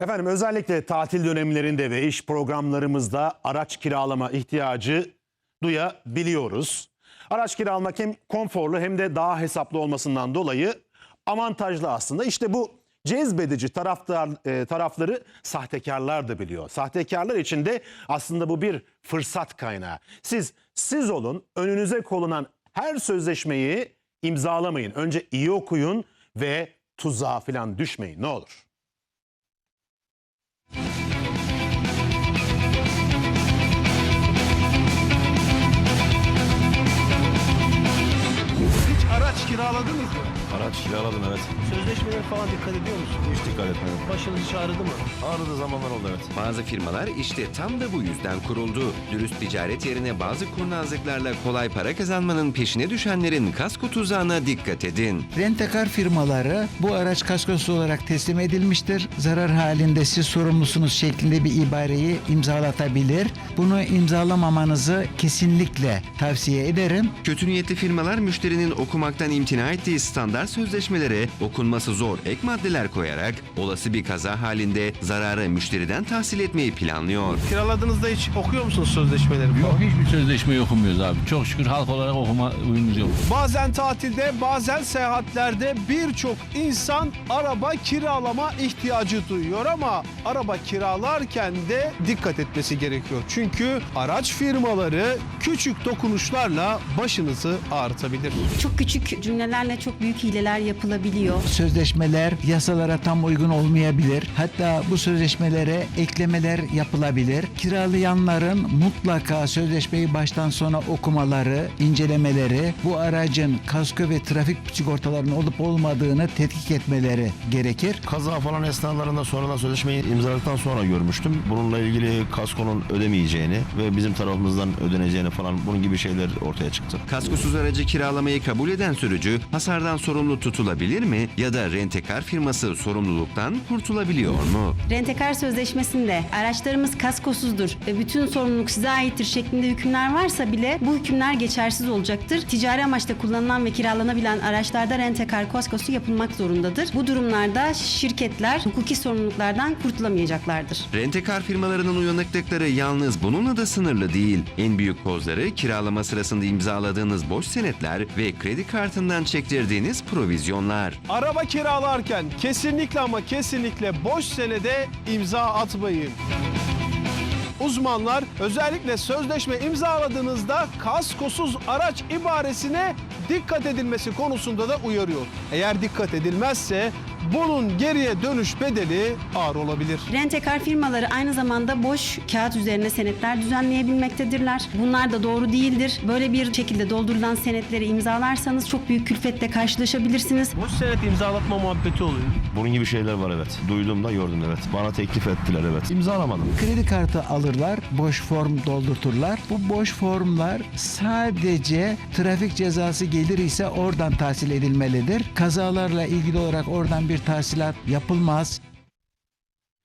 Efendim özellikle tatil dönemlerinde ve iş programlarımızda araç kiralama ihtiyacı duyabiliyoruz. Araç kiralamak hem konforlu hem de daha hesaplı olmasından dolayı avantajlı aslında. İşte bu cezbedici taraftar, e, tarafları sahtekarlar da biliyor. Sahtekarlar için de aslında bu bir fırsat kaynağı. Siz siz olun önünüze konulan her sözleşmeyi imzalamayın. Önce iyi okuyun ve tuzağa falan düşmeyin ne olur. Hiç araç kiraladınız mı? Araç kiraladım evet. Sözleşmelere falan dikkat ediyor musun? Hiç dikkat etmedim. Başınız hiç ağrıdı mı? Ağrıdığı zamanlar oldu evet. Bazı firmalar işte tam da bu yüzden kuruldu. Dürüst ticaret yerine bazı kurnazlıklarla kolay para kazanmanın peşine düşenlerin kasko tuzağına dikkat edin. Rentekar firmaları bu araç kaskosu olarak teslim edilmiştir. Zarar halinde siz sorumlusunuz şeklinde bir ibareyi imzalatabilir. Bunu imzalamamanızı kesinlikle tavsiye ederim. Kötü niyetli firmalar müşterinin okumaktan imtina ettiği standart sözleşmelere okunması zor ek maddeler koyarak olası bir kaza halinde zararı müşteriden tahsil etmeyi planlıyor. Kiraladığınızda hiç okuyor musunuz sözleşmeleri falan? Yok hiçbir sözleşmeyi okumuyoruz abi. Çok şükür halk olarak okuma uyumumuz yok. Bazen tatilde, bazen seyahatlerde birçok insan araba kiralama ihtiyacı duyuyor ama araba kiralarken de dikkat etmesi gerekiyor. Çünkü araç firmaları küçük dokunuşlarla başınızı ağrıtabilir. Çok küçük cümlelerle çok büyük hileler yapılabiliyor. Sözleşmeler yasalara tam uygun olmayabilir. Hatta bu sözleşmelere eklemeler yapılabilir. Kiralayanların mutlaka sözleşmeyi baştan sona okumaları, incelemeleri, bu aracın kasko ve trafik sigortalarının olup olmadığını tetkik etmeleri gerekir. Kaza falan esnalarında sonradan sözleşmeyi imzaladıktan sonra görmüştüm. Bununla ilgili kaskonun ödemeyeceğini ve bizim tarafımızdan ödeneceğini falan bunun gibi şeyler ortaya çıktı. Kaskosuz aracı kiralamayı kabul eden sürücü hasardan sorumlu tutulabilir mi ya da rentekar firması sorumluluktan kurtulabiliyor mu? Rentekar sözleşmesinde araçlarımız kaskosuzdur ve bütün sorumluluk size aittir şeklinde hükümler varsa bile bu hükümler geçersiz olacaktır. Ticari amaçla kullanılan ve kiralanabilen araçlarda rentekar kaskosu yapılmak zorundadır. Bu durumlarda şirketler hukuki sorumluluklardan kurtulamayacaklardır. Rentekar firmalarının uyanıklıkları yalnız bununla da sınırlı değil. En büyük kozları kiralama sırasında imzaladığınız boş senetler ve kredi kartından çektirdiğiniz provizyonlar. Araba kiralarken kesinlikle ama kesinlikle boş senede imza atmayın. Uzmanlar özellikle sözleşme imzaladığınızda kaskosuz araç ibaresine dikkat edilmesi konusunda da uyarıyor. Eğer dikkat edilmezse bunun geriye dönüş bedeli ağır olabilir. Rentekar firmaları aynı zamanda boş kağıt üzerine senetler düzenleyebilmektedirler. Bunlar da doğru değildir. Böyle bir şekilde doldurulan senetleri imzalarsanız çok büyük külfetle karşılaşabilirsiniz. Boş senet imzalatma muhabbeti oluyor. Bunun gibi şeyler var evet. Duydum da gördüm evet. Bana teklif ettiler evet. İmzalamadım. Kredi kartı alırlar, boş form doldurturlar. Bu boş formlar sadece trafik cezası gelir ise oradan tahsil edilmelidir. Kazalarla ilgili olarak oradan bir tahsilat yapılmaz.